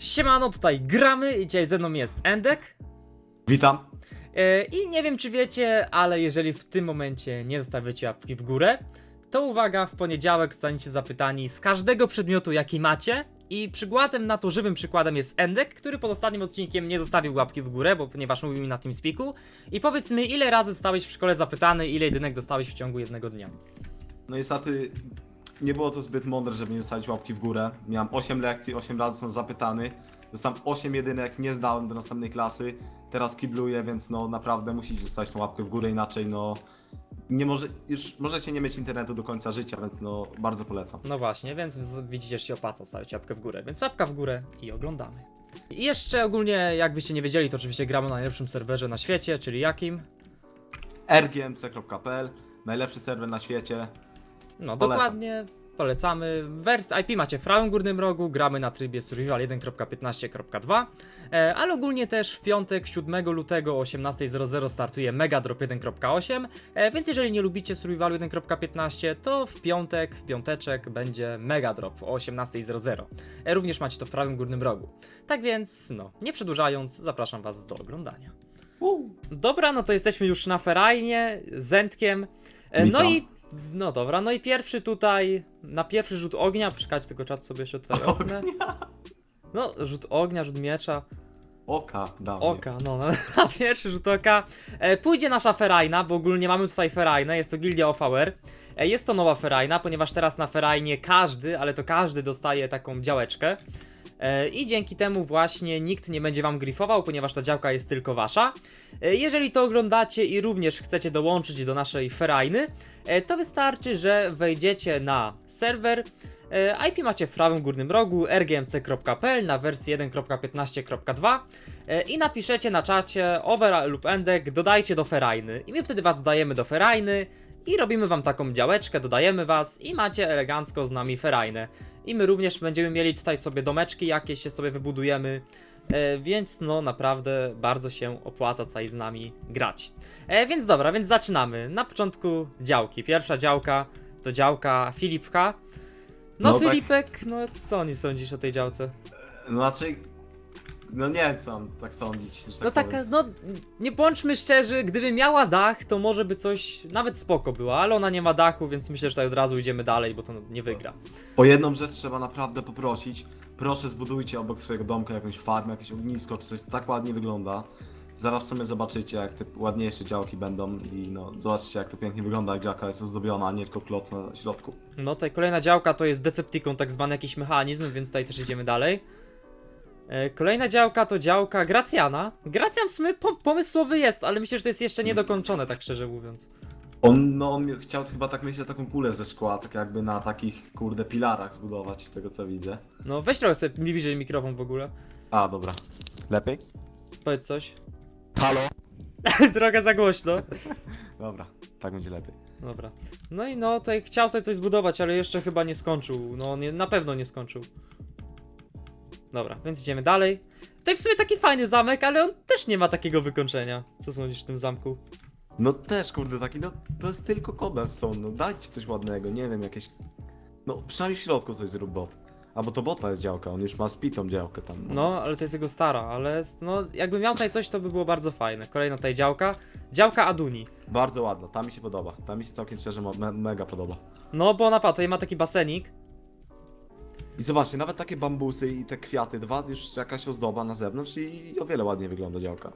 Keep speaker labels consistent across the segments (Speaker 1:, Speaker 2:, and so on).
Speaker 1: Siemano, tutaj gramy i dzisiaj ze mną jest Endek.
Speaker 2: Witam.
Speaker 1: E, I nie wiem czy wiecie, ale jeżeli w tym momencie nie zostawiacie łapki w górę, to uwaga, w poniedziałek zostaniecie zapytani z każdego przedmiotu jaki macie i przykładem na to, żywym przykładem jest Endek, który pod ostatnim odcinkiem nie zostawił łapki w górę, bo ponieważ mówił mi na tym spiku. I powiedz mi, ile razy zostałeś w szkole zapytany, ile jedynek dostałeś w ciągu jednego dnia?
Speaker 2: No niestety nie było to zbyt mądre, żeby nie zostawić łapki w górę. Miałem 8 lekcji, 8 razy są zapytany. Dostałem 8 jedynek, nie zdałem do następnej klasy. Teraz kibluję, więc no naprawdę musicie zostawić tą łapkę w górę, inaczej no nie może, już możecie nie mieć internetu do końca życia, więc no bardzo polecam.
Speaker 1: No właśnie, więc widzicie, że się opłaca stawiać łapkę w górę, więc łapka w górę i oglądamy. I jeszcze ogólnie, jakbyście nie wiedzieli, to oczywiście gramy na najlepszym serwerze na świecie, czyli jakim?
Speaker 2: rgmc.pl Najlepszy serwer na świecie.
Speaker 1: No
Speaker 2: Polecam.
Speaker 1: dokładnie, polecamy. Wersję IP macie w prawym górnym rogu, gramy na trybie Survival 1.15.2, e, ale ogólnie też w piątek 7 lutego o 18.00 startuje Mega Drop 1.8, e, więc jeżeli nie lubicie Survivalu 1.15, to w piątek, w piąteczek będzie Mega Drop o 18.00. E, również macie to w prawym górnym rogu. Tak więc, no, nie przedłużając, zapraszam was do oglądania. Dobra, no to jesteśmy już na ferajnie, z Zentkiem. E, No i. No dobra, no i pierwszy tutaj, na pierwszy rzut ognia, poczekajcie tylko czat sobie jeszcze tutaj oknę. No, rzut ognia, rzut miecza,
Speaker 2: Oka, dawaj.
Speaker 1: oka, no, no na pierwszy rzut oka e, pójdzie nasza ferajna, bo ogólnie mamy tutaj ferajnę, jest to Gildia of Hour. E, jest to nowa ferajna, ponieważ teraz na ferajnie każdy, ale to każdy dostaje taką działeczkę. E, I dzięki temu właśnie nikt nie będzie wam grifował, ponieważ ta działka jest tylko wasza. E, Jeżeli to oglądacie i również chcecie dołączyć do naszej ferajny, e, to wystarczy, że wejdziecie na serwer. IP macie w prawym górnym rogu rgmc.pl na wersji 1.15.2 e, i napiszecie na czacie over lub endek dodajcie do ferajny i my wtedy was dodajemy do ferajny i robimy wam taką działeczkę, dodajemy was i macie elegancko z nami ferajnę. I my również będziemy mieli tutaj sobie domeczki jakieś się sobie wybudujemy, e, więc no naprawdę bardzo się opłaca tutaj z nami grać. E, więc dobra, więc zaczynamy. Na początku działki. Pierwsza działka to działka Filipka. No,
Speaker 2: No tak.
Speaker 1: Filipek, no co oni sądzisz o tej działce?
Speaker 2: No znaczy, no nie wiem co mam tak sądzić. że
Speaker 1: No
Speaker 2: tak
Speaker 1: taka, no nie bądźmy szczerzy, gdyby miała dach, to może by coś nawet spoko było, ale ona nie ma dachu, więc myślę, że tutaj od razu idziemy dalej, bo to nie wygra.
Speaker 2: O jedną rzecz trzeba naprawdę poprosić. Proszę zbudujcie obok swojego domka jakąś farmę, jakieś ognisko czy coś. To tak ładnie wygląda. Zaraz w sumie zobaczycie, jak te ładniejsze działki będą i no, zobaczcie, jak to pięknie wygląda, jak działka jest ozdobiona, a nie tylko kloc na środku.
Speaker 1: No tutaj kolejna działka to jest Decepticon, tak zwany jakiś mechanizm, więc tutaj też idziemy dalej. E, Kolejna działka to działka Gracjana. Gracjan w sumie pom- pomysłowy jest, ale myślę, że to jest jeszcze niedokończone, tak szczerze mówiąc.
Speaker 2: On, no, on mi- chciał chyba tak myślę taką kulę ze szkła, tak jakby na takich, kurde, pilarach zbudować, z tego co widzę.
Speaker 1: No weź trochę sobie bliżej mikrofon w ogóle.
Speaker 2: A, dobra. Lepiej?
Speaker 1: Powiedz coś.
Speaker 2: Halo?
Speaker 1: Trochę za głośno.
Speaker 2: Dobra, tak będzie lepiej.
Speaker 1: Dobra. No i no, tutaj chciał sobie coś zbudować, ale jeszcze chyba nie skończył. No, nie, na pewno nie skończył. Dobra, więc idziemy dalej. Tutaj w sumie taki fajny zamek, ale on też nie ma takiego wykończenia. Co sądzisz w tym zamku?
Speaker 2: No też, kurde, taki, no, to jest tylko cobblestone, no dajcie coś ładnego, nie wiem, jakieś... No, przynajmniej w środku coś zrób bot. Albo to bota jest działka, on już ma spitą działkę tam.
Speaker 1: No, ale to jest jego stara, ale jest- no, jakby miał tutaj coś, to by było bardzo fajne. Kolejna tutaj działka. Działka Aduni.
Speaker 2: Bardzo ładna, ta mi się podoba. Ta mi się całkiem szczerze mo- me mega podoba.
Speaker 1: No, bo ona pa, tutaj ma taki basenik.
Speaker 2: I zobaczcie, nawet takie bambusy i te kwiaty, dwa, już jakaś ozdoba na zewnątrz i o wiele ładniej wygląda działka.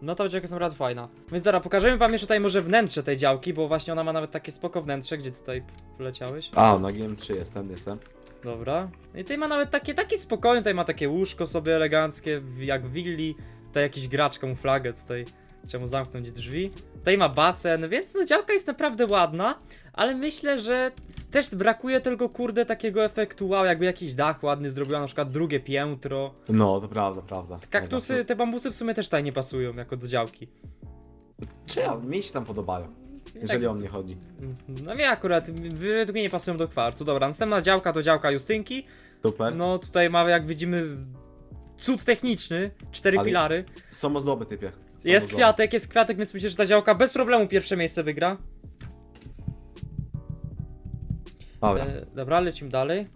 Speaker 1: No ta działka jest naprawdę fajna. Więc dobra, pokażemy wam jeszcze tutaj może wnętrze tej działki, bo właśnie ona ma nawet takie spoko wnętrze, gdzie tutaj poleciałeś.
Speaker 2: A, na GM3 jestem, jestem.
Speaker 1: Dobra. I tutaj ma nawet takie, taki spokojny, tutaj ma takie łóżko sobie eleganckie, w- jak w willi. Tutaj jakiś gracz kamuflagę, tutaj trzeba mu zamknąć drzwi. Tutaj ma basen, więc no działka jest naprawdę ładna, ale myślę, że też brakuje tylko kurde takiego efektu wow, jakby jakiś dach ładny zrobiła, na przykład drugie piętro.
Speaker 2: No, to prawda, prawda.
Speaker 1: Kaktusy, te bambusy w sumie też tutaj nie pasują jako do działki.
Speaker 2: Czy ja, mi się tam podobają, jeżeli
Speaker 1: Tak.
Speaker 2: o mnie chodzi.
Speaker 1: No mnie akurat, według mnie nie pasują do kwarcu. Dobra, następna działka to działka Justynki.
Speaker 2: Super.
Speaker 1: No tutaj mamy, jak widzimy, cud techniczny, cztery
Speaker 2: Ale-
Speaker 1: pilary.
Speaker 2: Są ozdoby, typie. Są
Speaker 1: Jest
Speaker 2: ozdoby.
Speaker 1: kwiatek, jest kwiatek, więc myślę, że ta działka bez problemu pierwsze miejsce wygra.
Speaker 2: Dobra.
Speaker 1: E, dobra, lecimy dalej.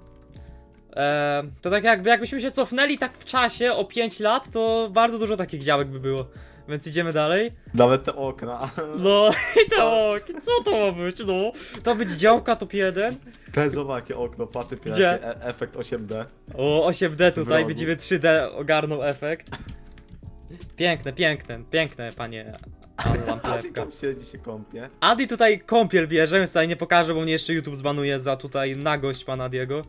Speaker 1: E, to tak jakby, jakbyśmy się cofnęli tak w czasie o 5 lat, to bardzo dużo takich działek by było. Więc idziemy dalej.
Speaker 2: Nawet te okna.
Speaker 1: No i tak, co to ma być, no? To być działka top 1.
Speaker 2: Te zobacz jakie okno, paty
Speaker 1: Gdzie?
Speaker 2: jakie e efekt 8D.
Speaker 1: O, 8D tutaj,
Speaker 2: rogu.
Speaker 1: będziemy 3D ogarnął efekt. Piękne, piękne, piękne, panie Alan
Speaker 2: A ty
Speaker 1: Plewka.
Speaker 2: tam siedzi się kąpie.
Speaker 1: Adi tutaj kąpiel bierze, więc tutaj nie pokażę, bo mnie jeszcze YouTube zbanuje za tutaj nagość pana Diego.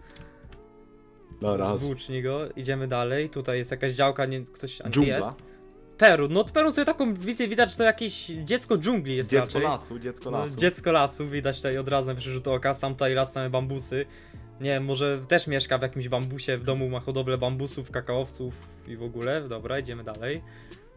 Speaker 2: Dobra,
Speaker 1: Zwłóczni go, idziemy dalej. Tutaj jest jakaś działka, nie, ktoś a nie
Speaker 2: dżungla.
Speaker 1: jest. Peru, no Peru sobie taką wizję widać, że to jakieś dziecko dżungli jest
Speaker 2: Dziecko
Speaker 1: raczej.
Speaker 2: lasu, dziecko
Speaker 1: No,
Speaker 2: lasu.
Speaker 1: dziecko lasu, widać tutaj od razu na rzut oka, sam tutaj raz same bambusy. Nie wiem, może też mieszka w jakimś bambusie, w domu ma hodowlę bambusów, kakaowców i w ogóle. Dobra, idziemy dalej.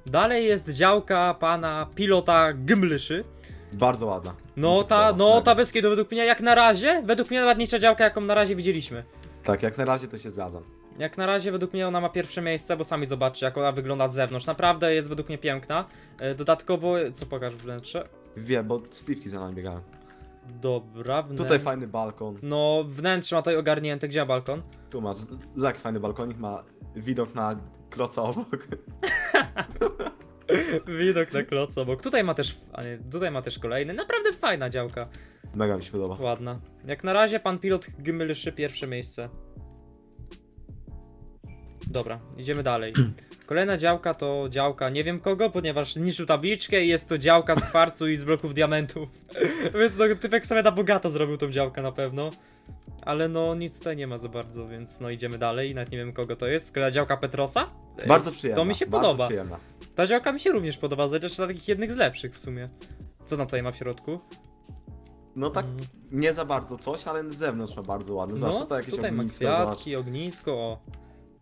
Speaker 1: Dalej jest działka pana pilota Gymlyszy.
Speaker 2: Bardzo ładna. Mi
Speaker 1: No
Speaker 2: się
Speaker 1: ta,
Speaker 2: podoba,
Speaker 1: no ta Beskidu według mnie jak na razie, według mnie najładniejsza działka jaką na razie widzieliśmy.
Speaker 2: Tak, jak na razie to się zgadzam.
Speaker 1: Jak na razie według mnie ona ma pierwsze miejsce, bo sami zobaczcie jak ona wygląda z zewnątrz. Naprawdę jest według mnie piękna. E, Dodatkowo, co pokaż wnętrze?
Speaker 2: Wiem, bo Steve'ki za nami biegają.
Speaker 1: Dobra, wnętrze.
Speaker 2: Tutaj fajny balkon.
Speaker 1: No, wnętrze ma tutaj ogarnięte, gdzie balkon?
Speaker 2: Tu masz, za jaki fajny balkonik ma widok na kloca obok.
Speaker 1: Widok na kloc obok. Tutaj ma też, a nie, tutaj ma też kolejny. Naprawdę fajna działka.
Speaker 2: Mega mi się podoba.
Speaker 1: Ładna. Jak na razie pan pilot Gymylyszy pierwsze miejsce. Dobra, idziemy dalej. Kolejna działka to działka nie wiem kogo, ponieważ zniszczył tabliczkę i jest to działka z kwarcu i z bloków diamentów. więc no, typek sobie na bogato zrobił tą działkę na pewno. Ale no nic tutaj nie ma za bardzo, więc no idziemy dalej. Nawet nie wiem kogo to jest. Kolejna działka Petrosa?
Speaker 2: Bardzo przyjemna.
Speaker 1: To mi się
Speaker 2: bardzo
Speaker 1: podoba.
Speaker 2: Przyjemna.
Speaker 1: Ta działka mi się również podoba, zresztą takich jednych z lepszych w sumie. Co na tutaj ma w środku?
Speaker 2: No tak,
Speaker 1: Mm.
Speaker 2: nie za bardzo coś, ale z zewnątrz ma bardzo ładny. Zobacz,
Speaker 1: no,
Speaker 2: to jakieś
Speaker 1: tutaj
Speaker 2: ognisko, zobacz.
Speaker 1: kwiatki, ognisko, o.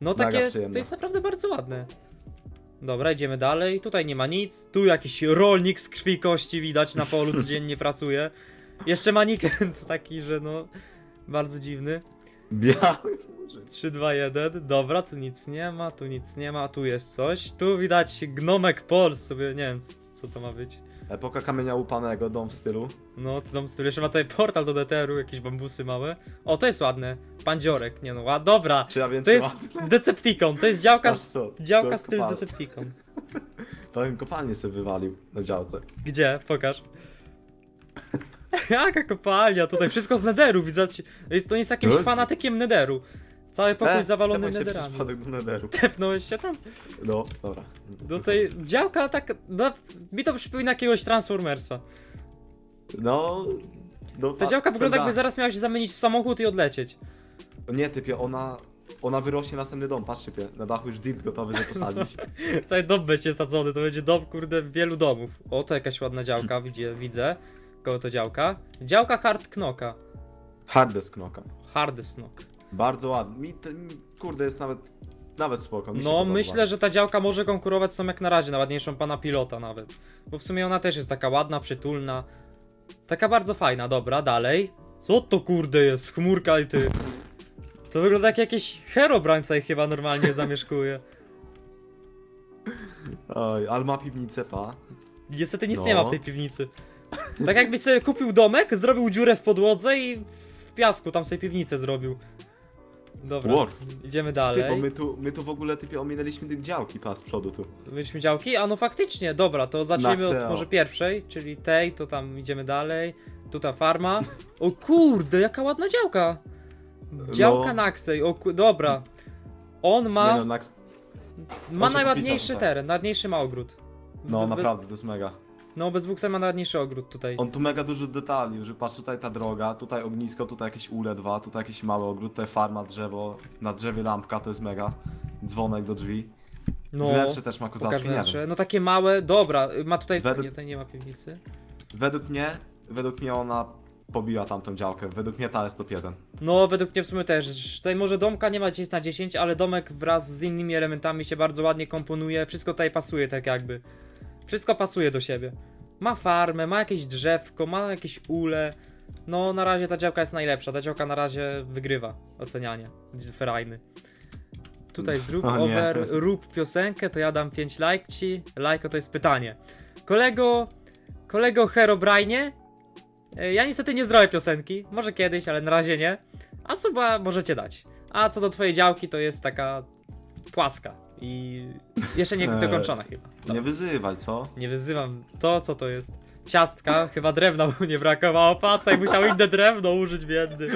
Speaker 1: No
Speaker 2: Mega
Speaker 1: takie,
Speaker 2: przyjemne.
Speaker 1: to jest naprawdę bardzo ładne. Dobra, idziemy dalej. Tutaj nie ma nic. Tu jakiś rolnik z krwi i kości widać na polu codziennie pracuje. Jeszcze maniken taki, że no bardzo dziwny.
Speaker 2: Biały murzyn.
Speaker 1: 3, 2, 1. Dobra, tu nic nie ma, tu nic nie ma, tu jest coś. Tu widać gnomek Pol sobie, nie wiem co to ma być.
Speaker 2: Epoka kamienia łupanego, dom w stylu.
Speaker 1: No, to tam styl. Jeszcze ma tutaj portal do DTR-u, jakieś bambusy małe. O, to jest ładne. Pandziorek, nie no, ład... dobra.
Speaker 2: Czy ja wiem,
Speaker 1: To
Speaker 2: czy
Speaker 1: jest Decepticon, to jest działka, z...
Speaker 2: co, to
Speaker 1: działka
Speaker 2: jest
Speaker 1: styl
Speaker 2: kopalnia.
Speaker 1: Decepticon.
Speaker 2: Powiem, kopalnię sobie wywalił na działce.
Speaker 1: Gdzie? Pokaż. Jaka kopalnia, tutaj wszystko z nederu, widać. Jest, to jest jakimś
Speaker 2: Jezu.
Speaker 1: fanatykiem nederu. Cały pokój
Speaker 2: E,
Speaker 1: zawalony
Speaker 2: tepaj się przez
Speaker 1: nederami.
Speaker 2: przypadek do nederu.
Speaker 1: Tepnąłeś się tam?
Speaker 2: No, dobra.
Speaker 1: Do tej działka tak, no, mi to przypomina jakiegoś Transformersa.
Speaker 2: No... no
Speaker 1: Ta
Speaker 2: fa-
Speaker 1: działka wygląda
Speaker 2: ten
Speaker 1: jakby
Speaker 2: dach.
Speaker 1: zaraz miała się zamienić w samochód i odlecieć.
Speaker 2: Nie, typie, ona... Ona wyrośnie następny dom, patrz typie, na dachu już dirt gotowy, żeby posadzić.
Speaker 1: Tutaj dom będzie sadzony, to będzie dom, kurde, wielu domów. O, to jakaś ładna działka, widzę, widzę. Koło to działka? Działka Hard Knocka.
Speaker 2: Hardes knoka.
Speaker 1: Hardest Knock.
Speaker 2: Bardzo ładny. Mi, kurde, jest nawet... Nawet spoko, mi się
Speaker 1: No,
Speaker 2: podoba.
Speaker 1: myślę, że ta działka może konkurować z tą jak na razie, na ładniejszą pana pilota nawet. Bo w sumie ona też jest taka ładna, przytulna. Taka bardzo fajna, dobra, dalej. Co to kurde jest? Chmurka i ty. To wygląda jak jakiś Herobrine tutaj chyba normalnie zamieszkuje.
Speaker 2: Oj, ale ma piwnicę, pa.
Speaker 1: Niestety nic
Speaker 2: No.
Speaker 1: nie ma w tej piwnicy. Tak jakbyś sobie kupił domek, zrobił dziurę w podłodze i w piasku tam sobie piwnicę zrobił. Dobra,
Speaker 2: War.
Speaker 1: idziemy
Speaker 2: Ty,
Speaker 1: dalej.
Speaker 2: bo my tu, my tu w ogóle typie ominęliśmy tych działki, pas z przodu tu.
Speaker 1: Mieliśmy działki? A no faktycznie, dobra, to zaczniemy od
Speaker 2: CEO.
Speaker 1: może pierwszej, czyli tej, to tam idziemy dalej. Tu ta farma. O kurde, jaka ładna działka! Działka
Speaker 2: No.
Speaker 1: Naxej, o ku... dobra. On ma,
Speaker 2: Nie no, na,
Speaker 1: ma
Speaker 2: się
Speaker 1: najładniejszy
Speaker 2: popisał tutaj.
Speaker 1: teren, najładniejszy ma ogród.
Speaker 2: no naprawdę, to jest mega.
Speaker 1: No, bez buksa ma najładniejszy ogród tutaj.
Speaker 2: On tu mega dużo detali, że patrz tutaj ta droga, tutaj ognisko, tutaj jakieś ule dwa, tutaj jakiś mały ogród, tutaj farma, drzewo, na drzewie lampka, to jest mega. Dzwonek do drzwi.
Speaker 1: No,
Speaker 2: Wnętrze też ma kozackie, nie wiem.
Speaker 1: No takie małe, dobra, ma tutaj,
Speaker 2: Według-
Speaker 1: nie, tutaj nie ma piwnicy.
Speaker 2: Według mnie, według mnie ona pobiła tamtą działkę. Według mnie ta jest top 1.
Speaker 1: No, według mnie w sumie też. Tutaj może domka nie ma 10 na 10, ale domek wraz z innymi elementami się bardzo ładnie komponuje. Wszystko tutaj pasuje tak jakby. Wszystko pasuje do siebie. Ma farmę, ma jakieś drzewko, ma jakieś ule. No, na razie ta działka jest najlepsza. Ta działka na razie wygrywa ocenianie. Ferajny. Tutaj zrób
Speaker 2: O nie.
Speaker 1: over, rób piosenkę, to ja dam 5 lajci. Lajko to jest pytanie. Kolego, kolego Herobrine, E, Ja niestety nie zrobię piosenki, może kiedyś, ale na razie nie. A suba możecie dać. A co do twojej działki, to jest taka płaska i jeszcze nie
Speaker 2: Eee,
Speaker 1: dokończona chyba. No,
Speaker 2: Nie wyzywaj, co?
Speaker 1: nie wyzywam. To co to jest? Ciastka, chyba drewna mu nie brakowało. Pacaj musiał inne drewno użyć, biedny.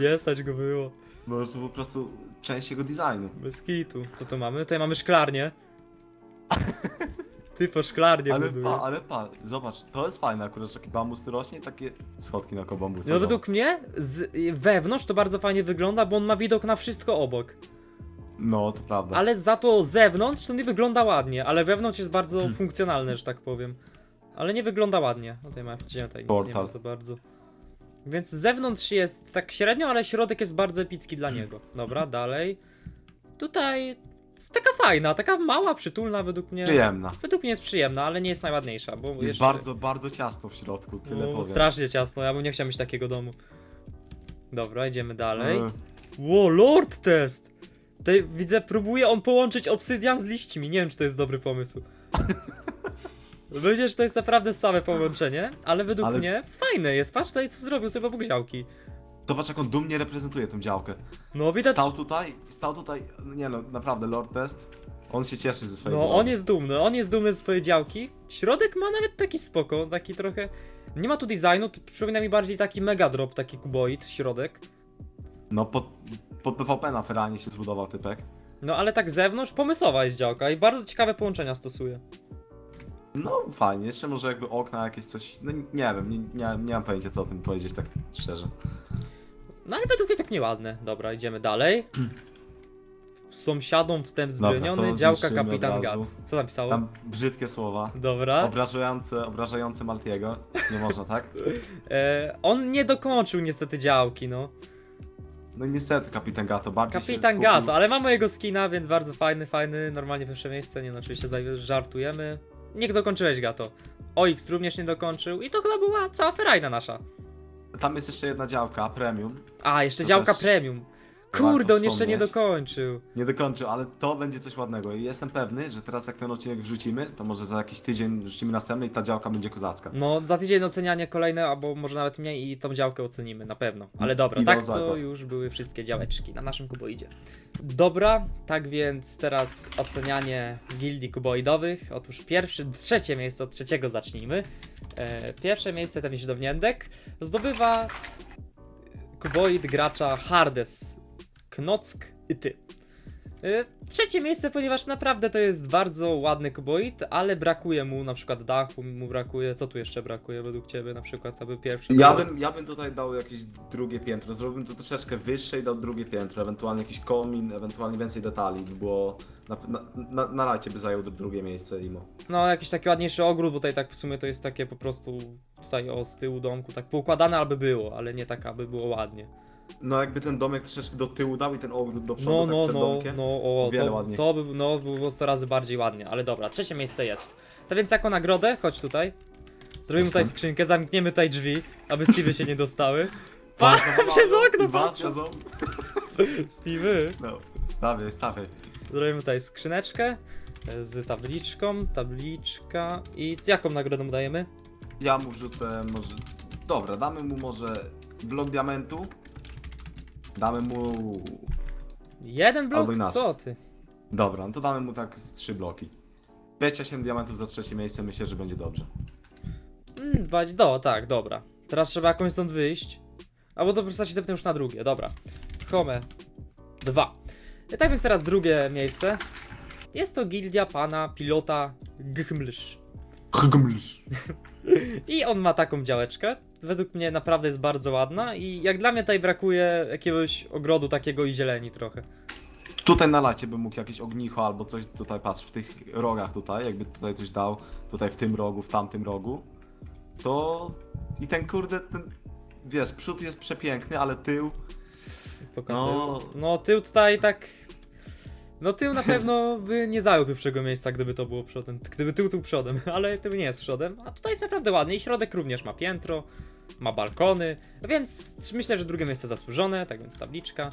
Speaker 1: Nie stać go było.
Speaker 2: Może to po prostu część jego designu.
Speaker 1: Bez kitu. Co tu mamy? Tutaj mamy szklarnię. Ty po szklarnię
Speaker 2: Ale
Speaker 1: buduje.
Speaker 2: pa, ale pa, zobacz, to jest fajne akurat, że taki bambus rośnie i takie schodki na koło bambusa.
Speaker 1: No według mnie z, wewnątrz to bardzo fajnie wygląda, bo on ma widok na wszystko obok.
Speaker 2: No, to prawda.
Speaker 1: Ale za to zewnątrz to nie wygląda ładnie, ale wewnątrz jest bardzo
Speaker 2: Hmm.
Speaker 1: funkcjonalne, że tak powiem. Ale nie wygląda ładnie. No tutaj ma tutaj nic nie
Speaker 2: Portal.
Speaker 1: ma za bardzo. Więc zewnątrz jest tak średnio, ale środek jest bardzo epicki dla niego. Dobra, dalej. Tutaj taka fajna, taka mała, przytulna według mnie.
Speaker 2: Przyjemna.
Speaker 1: Według mnie jest przyjemna, ale nie jest najładniejsza, bo
Speaker 2: Jest
Speaker 1: jeszcze...
Speaker 2: bardzo, bardzo ciasno w środku, tyle
Speaker 1: no,
Speaker 2: powiem.
Speaker 1: strasznie ciasno, ja bym nie chciał mieć takiego domu. Dobra, idziemy dalej.
Speaker 2: E,
Speaker 1: Ło, Lord Test! Tutaj widzę, próbuje on połączyć obsydian z liśćmi. Nie wiem, czy to jest dobry pomysł. Myślę, że to jest naprawdę same połączenie, ale według
Speaker 2: Ale-
Speaker 1: mnie fajne jest. Patrz tutaj, co zrobił sobie obok działki.
Speaker 2: Zobacz, jak on dumnie reprezentuje tę działkę.
Speaker 1: No widać,
Speaker 2: Stał tutaj, stał tutaj, nie no, naprawdę, Lord Test, on się cieszy ze swojego
Speaker 1: no on jest dumny, on jest dumny ze swojej działki. Środek ma nawet taki spoko, taki trochę... Nie ma tu designu, to przypomina mi bardziej taki mega drop, taki kuboid, środek.
Speaker 2: No, pod, pod PvP na Ferranie się zbudował typek.
Speaker 1: No ale tak z zewnątrz pomysłowa jest działka i bardzo ciekawe połączenia stosuje.
Speaker 2: No, fajnie, jeszcze może jakby okna jakieś coś, no nie wiem, nie, nie, nie mam pojęcia co o tym powiedzieć tak szczerze.
Speaker 1: No ale według mnie tak nieładne. Dobra, idziemy dalej. Sąsiadom wstęp
Speaker 2: Dobra, to
Speaker 1: działka
Speaker 2: zniszczymy
Speaker 1: kapitan
Speaker 2: od
Speaker 1: Gat.
Speaker 2: razu.
Speaker 1: Co napisało?
Speaker 2: Tam brzydkie słowa,
Speaker 1: Dobra.
Speaker 2: obrażające, obrażające Maltiego, nie można, tak?
Speaker 1: E, on nie dokończył niestety działki, no.
Speaker 2: No niestety, kapitan Gato, bardziej się
Speaker 1: Kapitan
Speaker 2: skupił-
Speaker 1: Gato, ale mamy jego skina, więc bardzo fajny, fajny, normalnie wyższe miejsce, nie no oczywiście żartujemy. Niech dokończyłeś Gato. OX również nie dokończył i to chyba była cała ferajna nasza.
Speaker 2: Tam jest jeszcze jedna działka, premium.
Speaker 1: A, jeszcze
Speaker 2: To
Speaker 1: działka
Speaker 2: też
Speaker 1: premium.
Speaker 2: Warto
Speaker 1: Kurde, on jeszcze nie
Speaker 2: wspomnieć.
Speaker 1: dokończył.
Speaker 2: Nie dokończył, ale to będzie coś ładnego i jestem pewny, że teraz jak ten odcinek wrzucimy, to może za jakiś tydzień wrzucimy następny i ta działka będzie kozacka.
Speaker 1: No, za tydzień ocenianie kolejne, albo może nawet mniej i tą działkę ocenimy, na pewno. Ale dobra,
Speaker 2: Ideał
Speaker 1: tak to
Speaker 2: zakład.
Speaker 1: już były wszystkie działeczki na naszym kuboidzie. Dobra, tak więc teraz ocenianie gildii kuboidowych. Otóż pierwszy, trzecie miejsce, od trzeciego zacznijmy. E, pierwsze miejsce, ten Downiędek, zdobywa kuboid gracza Hardes, Knock i ty. E, Trzecie miejsce, ponieważ naprawdę to jest bardzo ładny kuboid, ale brakuje mu na przykład dachu, mu brakuje, co tu jeszcze brakuje według ciebie na przykład, aby pierwszy...
Speaker 2: Ja bym, ja bym tutaj dał jakieś drugie piętro, zrobiłbym to troszeczkę wyższe i dał drugie piętro, ewentualnie jakiś komin, ewentualnie więcej detali, by było na, na, na, by zajął drugie miejsce Imo.
Speaker 1: No, jakiś taki ładniejszy ogród, bo tutaj tak w sumie to jest takie po prostu tutaj o z tyłu domku, tak poukładane aby było, ale nie tak aby było ładnie.
Speaker 2: No jakby ten domek troszeczkę do tyłu dał i ten ogród do przodu,
Speaker 1: No,
Speaker 2: tak
Speaker 1: no,
Speaker 2: przed
Speaker 1: no,
Speaker 2: domkiem.
Speaker 1: no, o,
Speaker 2: Wiele
Speaker 1: to,
Speaker 2: ładniej.
Speaker 1: to by no, było 100 razy bardziej ładnie, ale dobra, trzecie miejsce jest. To więc jako nagrodę, chodź tutaj. Zrobimy
Speaker 2: Jestem.
Speaker 1: tutaj skrzynkę, zamkniemy tutaj drzwi, aby Stevie się nie dostały. Pa,
Speaker 2: Patrz,
Speaker 1: przez
Speaker 2: no,
Speaker 1: okno
Speaker 2: was
Speaker 1: patrzę.
Speaker 2: siedzą.
Speaker 1: Stevie.
Speaker 2: No, stawiaj, stawiaj.
Speaker 1: Zrobimy tutaj skrzyneczkę e, z tabliczką, tabliczka i jaką nagrodę mu dajemy?
Speaker 2: Ja mu wrzucę może... Dobra, damy mu może blok diamentu. Damy mu...
Speaker 1: Jeden blok?
Speaker 2: Albo inaczej.
Speaker 1: Co ty?
Speaker 2: Dobra, no to damy mu tak z trzy bloki. 28 diamentów za trzecie miejsce, myślę, że będzie dobrze.
Speaker 1: Mm, dwa, do, tak, dobra. Teraz trzeba jakąś stąd wyjść. Albo to po prostu się tepnę już na drugie, dobra. Home. Dwa. I tak więc teraz drugie miejsce. Jest to gildia pana pilota Gchmlysz.
Speaker 2: Hgmlsz.
Speaker 1: I on ma taką działeczkę. Według mnie naprawdę jest bardzo ładna i jak dla mnie tutaj brakuje jakiegoś ogrodu takiego i zieleni trochę.
Speaker 2: Tutaj na lacie bym mógł jakieś ognicho albo coś tutaj, patrz, w tych rogach tutaj, jakby tutaj coś dał, tutaj w tym rogu, w tamtym rogu, to i ten kurde, ten, wiesz, przód jest przepiękny, ale tył, No.
Speaker 1: tył. no tył tutaj tak... No tył na pewno by nie zajął pierwszego miejsca, gdyby to było przodem. Gdyby tył był przodem, ale tył nie jest przodem. A tutaj jest naprawdę ładny i środek również ma piętro, ma balkony, więc myślę, że drugie miejsce zasłużone, tak więc tabliczka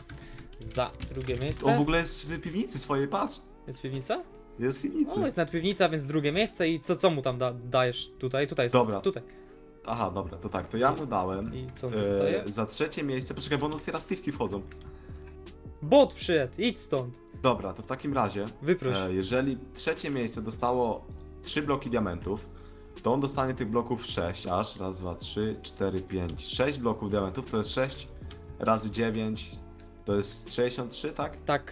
Speaker 1: za drugie
Speaker 2: on
Speaker 1: miejsce.
Speaker 2: w ogóle jest w piwnicy swojej, patrz,
Speaker 1: Jest piwnica?
Speaker 2: jest w piwnicy.
Speaker 1: O, jest nawet piwnica, więc drugie miejsce i co, co mu tam da, dajesz tutaj? Tutaj jest,
Speaker 2: Dobra.
Speaker 1: tutaj.
Speaker 2: Aha, dobra, to tak, to ja mu dałem
Speaker 1: I co on
Speaker 2: e, za trzecie miejsce, poczekaj, bo on otwiera stywki wchodzą.
Speaker 1: Bot przyszedł, idź stąd.
Speaker 2: Dobra, to w takim razie,
Speaker 1: Wyproś.
Speaker 2: e, jeżeli trzecie miejsce dostało 3 bloki diamentów, to on dostanie tych bloków 6 aż. Raz, dwa, trzy, cztery, pięć, 6 bloków diamentów to jest 6 razy 9 to jest 63, tak?
Speaker 1: Tak.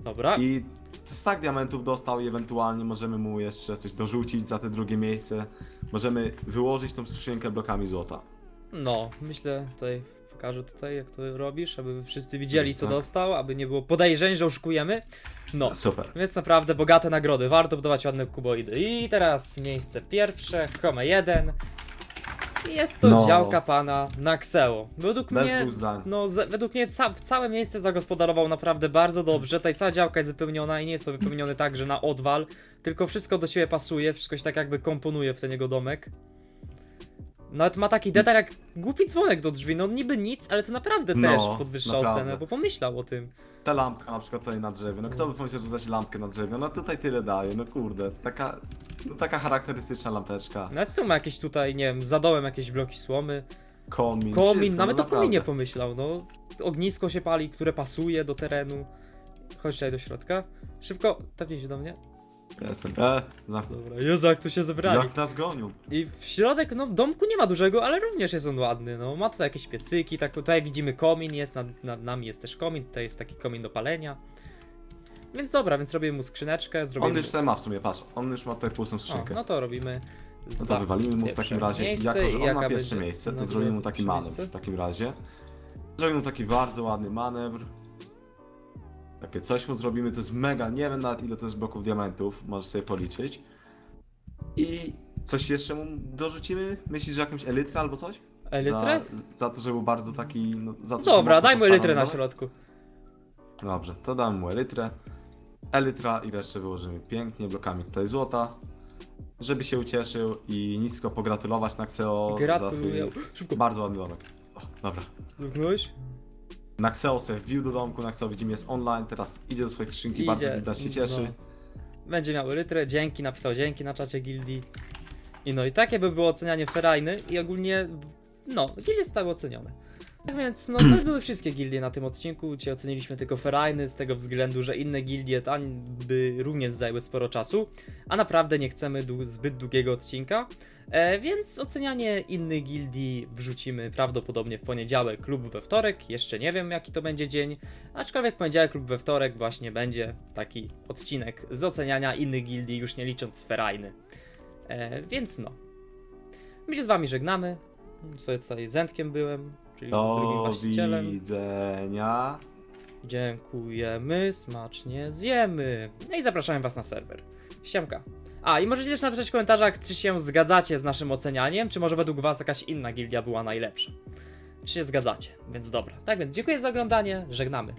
Speaker 1: Dobra.
Speaker 2: I stack diamentów dostał i ewentualnie możemy mu jeszcze coś dorzucić za te drugie miejsce. Możemy wyłożyć tą skrzynkę blokami złota.
Speaker 1: No, myślę tutaj, pokażę tutaj jak to robisz, aby wszyscy widzieli co
Speaker 2: Tak.
Speaker 1: dostał, aby nie było podejrzeń, że oszukujemy. No,
Speaker 2: Super.
Speaker 1: więc naprawdę bogate nagrody, warto budować ładne kuboidy. I teraz miejsce pierwsze, Home 1. Jest to
Speaker 2: No.
Speaker 1: działka pana Naxeo. Według
Speaker 2: Bez
Speaker 1: mnie,
Speaker 2: dwóch zdań.
Speaker 1: no według mnie ca całe miejsce zagospodarował naprawdę bardzo dobrze. Tutaj cała działka jest wypełniona i nie jest to wypełnione tak, że na odwal, tylko wszystko do siebie pasuje, wszystko się tak jakby komponuje w ten jego domek. Nawet ma taki detal jak głupi dzwonek do drzwi, no niby nic, ale to naprawdę
Speaker 2: No,
Speaker 1: też podwyższa
Speaker 2: naprawdę.
Speaker 1: ocenę, bo pomyślał o tym.
Speaker 2: Ta lampka na przykład tutaj na drzewie. No kto by pomyślał, że dać lampkę na drzewie? No tutaj tyle daje, no kurde. Taka, no taka charakterystyczna lampeczka.
Speaker 1: Nawet co ma jakieś tutaj, nie wiem, za dołem jakieś bloki słomy.
Speaker 2: Komin.
Speaker 1: Komin,
Speaker 2: wszystko,
Speaker 1: nawet
Speaker 2: no
Speaker 1: o kominie
Speaker 2: naprawdę.
Speaker 1: pomyślał, no. Ognisko się pali, które pasuje do terenu. Chodź tutaj do środka. Szybko, tepnij się do mnie.
Speaker 2: Jestem. E, zamknij.
Speaker 1: Dobra, Jezu, jak tu się zebrali.
Speaker 2: Jak nas gonią.
Speaker 1: I w środek, no, domku nie ma dużego, ale również jest on ładny, no. Ma tutaj jakieś piecyki, tak, tutaj widzimy komin jest, nad, nad nami jest też komin, tutaj jest taki komin do palenia. Więc dobra, więc robimy mu skrzyneczkę, zrobimy...
Speaker 2: On już tutaj ma w sumie, patrz. On już ma tutaj pustą
Speaker 1: o,
Speaker 2: skrzynkę.
Speaker 1: no to robimy
Speaker 2: No
Speaker 1: za
Speaker 2: to wywalimy mu w takim razie,
Speaker 1: miejsce
Speaker 2: jako że on ma pierwsze
Speaker 1: będzie
Speaker 2: miejsce, to zrobimy mu taki manewr
Speaker 1: miejsce?
Speaker 2: w takim razie. Zrobimy mu taki bardzo ładny manewr. Takie coś mu zrobimy, to jest mega, nie wiem nawet ile to jest bloków diamentów, możesz sobie policzyć. I coś jeszcze mu dorzucimy? Myślisz, że jakąś elytrę albo coś?
Speaker 1: Elytrę?
Speaker 2: Za, za to, że był bardzo taki, no, za to, że
Speaker 1: Dobra,
Speaker 2: mocno
Speaker 1: daj mu elytrę na środku.
Speaker 2: Dobrze, to dam mu elytrę. Elytra i resztę wyłożymy pięknie, blokami tutaj złota. Żeby się ucieszył i nisko pogratulować Naxeo za
Speaker 1: Gratuluję.
Speaker 2: swój
Speaker 1: Szybko.
Speaker 2: bardzo ładny domek. O, dobra.
Speaker 1: Zamknąłeś?
Speaker 2: Naxeo sobie wbił do domku, Naxeo widzimy jest online, teraz idzie do swojej skrzynki, bardzo widać się cieszy.
Speaker 1: No. Będzie miał elytrę, dzięki, napisał dzięki na czacie gildii. I no i takie by było ocenianie ferajny i ogólnie, no, gildie zostały ocenione. Tak więc, no to były wszystkie gildie na tym odcinku, Cię oceniliśmy tylko ferajny z tego względu, że inne gildie tam by również zajęły sporo czasu, a naprawdę nie chcemy zbyt długiego odcinka, e, więc ocenianie innych gildii wrzucimy prawdopodobnie w poniedziałek lub we wtorek, jeszcze nie wiem jaki to będzie dzień, Aczkolwiek poniedziałek lub we wtorek właśnie będzie taki odcinek z oceniania innych gildii, już nie licząc Ferajny. E, więc no. My się z wami żegnamy. Sobie tutaj Zętkiem byłem, czyli drugim
Speaker 2: Do
Speaker 1: właścicielem.
Speaker 2: widzenia.
Speaker 1: Dziękujemy, smacznie zjemy. No i zapraszamy was na serwer. Siemka. A, i możecie też napisać w komentarzach, czy się zgadzacie z naszym ocenianiem, czy może według was jakaś inna gildia była najlepsza. Czy się zgadzacie, więc dobra. Tak więc dziękuję za oglądanie, żegnamy.